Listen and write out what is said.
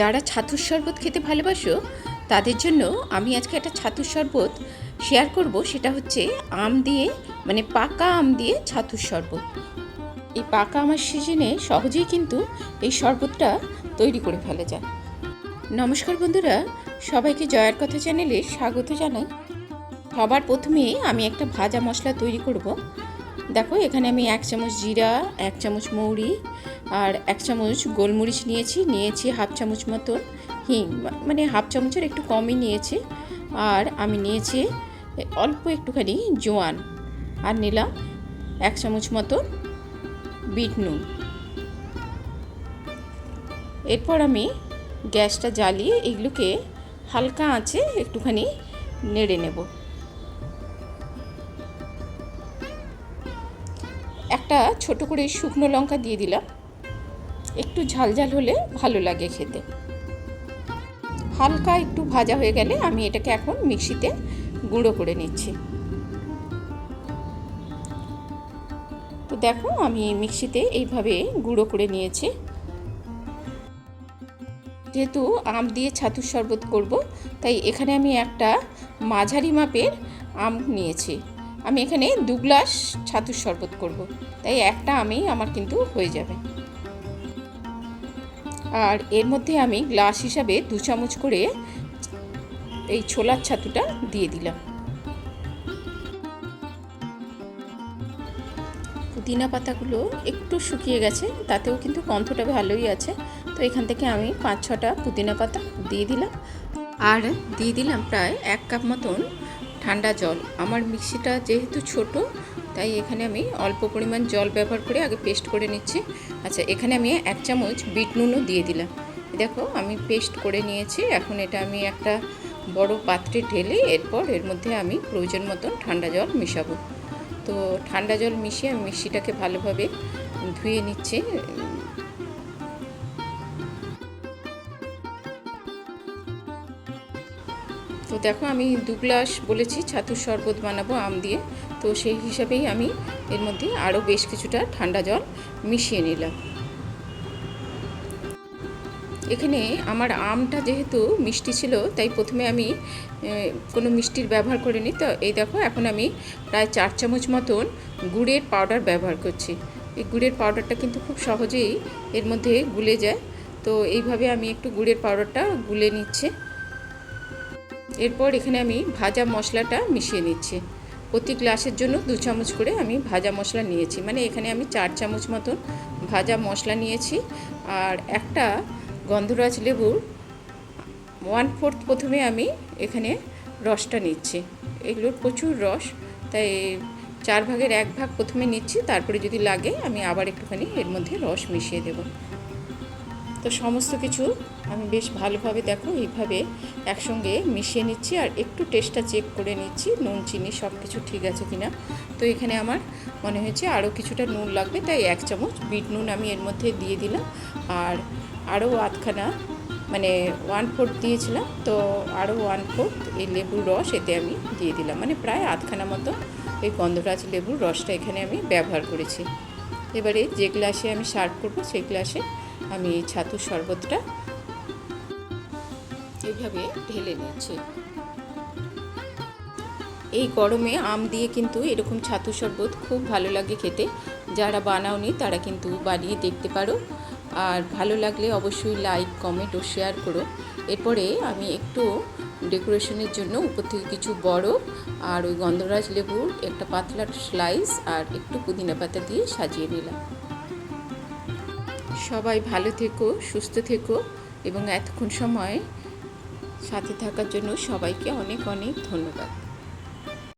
যারা ছাতুর শরবত খেতে ভালোবাসো, তাদের জন্য আমি আজকে একটা ছাতুর শরবত শেয়ার করব। সেটা হচ্ছে আম দিয়ে মানে পাকা আম দিয়ে ছাতুর শরবত। এই পাকা আমের সিজনে সহজেই কিন্তু এই শরবতটা তৈরি করে ফেলা যায়। নমস্কার বন্ধুরা, সবাইকে জয়ার কথা চ্যানেলে স্বাগত জানাই। সবার প্রথমে আমি একটা ভাজা মশলা তৈরি করব। দেখো, এখানে আমি এক চামচ জিরা, এক চামচ মৌরি আর এক চামচ গোলমরিচ নিয়েছি নিয়েছি হাফ চামচ মতো হিং মানে হাফ চামচের একটু কমই নিয়েছি আর আমি নিয়েছি অল্প একটুখানি জোয়ান আর নিলাম এক চামচ মতো বিট নুন। এরপর আমি গ্যাসটা জ্বালিয়ে এগুলোকে হালকা আঁচে একটুখানি নেড়ে নেব। একটা ছোট করে শুকনো লঙ্কা দিয়ে দিলাম। একটু ঝাল ঝাল হলে ভালো লাগে খেতে। হালকা একটু ভাজা হয়ে গেলে আমি এটাকে এখন মিক্সিতে গুঁড়ো করে নিচ্ছি। তো দেখো আমি মিক্সিতে এইভাবে গুঁড়ো করে নিয়েছি। যেহেতু আম দিয়ে ছাতুর শরবত করব, তাই এখানে আমি একটা মাঝারি মাপের আম নিয়েছি। আমি এখানে দু গ্লাস ছাতুর শরবত করব। তাই একটা আমেই আমার কিন্তু হয়ে যাবে। আর এর মধ্যে আমি গ্লাস হিসাবে দু চামচ করে এই ছোলার ছাতুটা দিয়ে দিলাম। পুদিনা পাতাগুলো একটু শুকিয়ে গেছে, তাতেও কিন্তু গন্ধটা ভালোই আছে। তো এখান থেকে আমি পাঁচ ছটা পুদিনা পাতা দিয়ে দিলাম। আর দিয়ে দিলাম প্রায় এক কাপ মতন ঠান্ডা জল। আমার মিক্সিটা যেহেতু ছোট, তাই এখানে আমি অল্প পরিমাণ জল ব্যবহার করে আগে পেস্ট করে নিচ্ছি। আচ্ছা এখানে আমি এক চামচ বিট নুনও দিয়ে দিলাম। দেখো, আমি পেস্ট করে নিয়েছি। এখন এটা আমি একটা বড় পাত্রে ঢেলে এরপর এর মধ্যে আমি প্রয়োজন মতন ঠান্ডা জল মেশাবো। তো ঠান্ডা জল মিশিয়ে আমি মিক্সিটাকে ভালোভাবে ধুয়ে নিচ্ছি। তো দেখো আমি দু গ্লাস বলেছি ছাতুর শরবত বানাবো আম দিয়ে। তো সেই হিসাবেই আমি এর মধ্যে আরও বেশ কিছুটা ঠান্ডা জল মিশিয়ে নিলাম। এখানে আমার আমটা যেহেতু মিষ্টি ছিল, তাই প্রথমে আমি কোনো মিষ্টির ব্যবহার করিনি। তো এই দেখো, এখন আমি প্রায় চার চামচ মতন গুড়ের পাউডার ব্যবহার করছি। এই গুড়ের পাউডারটা কিন্তু খুব সহজেই এর মধ্যে গুলে যায়। তো এইভাবে আমি একটু গুড়ের পাউডারটা গুলে নিচ্ছি। এরপর এখানে আমি ভাজা মশলাটা মিশিয়ে নিচ্ছি। প্রতি গ্লাসের জন্য দু চামচ করে আমি ভাজা মশলা নিয়েছি। মানে এখানে আমি চার চামচ মতন ভাজা মশলা নিয়েছি। আর একটা গন্ধরাজ লেবুর ওয়ান ফোর্থ প্রথমে আমি এখানে রসটা নিচ্ছি। এগুলোর প্রচুর রস, তাই চার ভাগের এক ভাগ প্রথমে নিচ্ছি। তারপরে যদি লাগে আমি আবার একটুখানি এর মধ্যে রস মিশিয়ে দেব। তো সমস্ত কিছু আমি বেশ ভালোভাবে দেখো, এইভাবে একসঙ্গে মিশিয়ে নিচ্ছি আর একটু টেস্টটা চেক করে নিচ্ছি, নুন, চিনি সব কিছু ঠিক আছে কিনা। তো এখানে আমার মনে হয়েছে আরও কিছুটা নুন লাগবে, তাই এক চামচ বিট নুন আমি এর মধ্যে দিয়ে দিলাম। আর আরও আধখানা মানে ওয়ান ফোর্থ দিয়েছিলাম, তো আরও ওয়ান ফোর্থ এই লেবুর রস এতে আমি দিয়ে দিলাম। মানে প্রায় আধখানা মতো এই গন্ধরাজ লেবুর রসটা এখানে আমি ব্যবহার করেছি। এবারে যে গ্লাসে আমি সার্ভ করব, সেই গ্লাসে আমি এই ছাতুর শরবতটা এইভাবে ঢেলে নিচ্ছি এই গরমে আম দিয়ে কিন্তু এরকম ছাতু শরবত খুব ভালো লাগে খেতে। যারা বানাওনি তারা কিন্তু বানিয়ে দেখতে পারো। আর ভালো লাগলে অবশ্যই লাইক, কমেন্ট ও শেয়ার করো। এরপরে আমি একটু ডেকোরেশনের জন্য উপর থেকে কিছু বড় আর ওই গন্ধরাজ লেবুর একটা পাতলা স্লাইস আর একটু পুদিনা পাতা দিয়ে সাজিয়ে নিলাম। সবাই ভালো থেকো, সুস্থ থেকো এবং এতক্ষণ সময় সাথে থাকার জন্য সবাইকে অনেক অনেক ধন্যবাদ।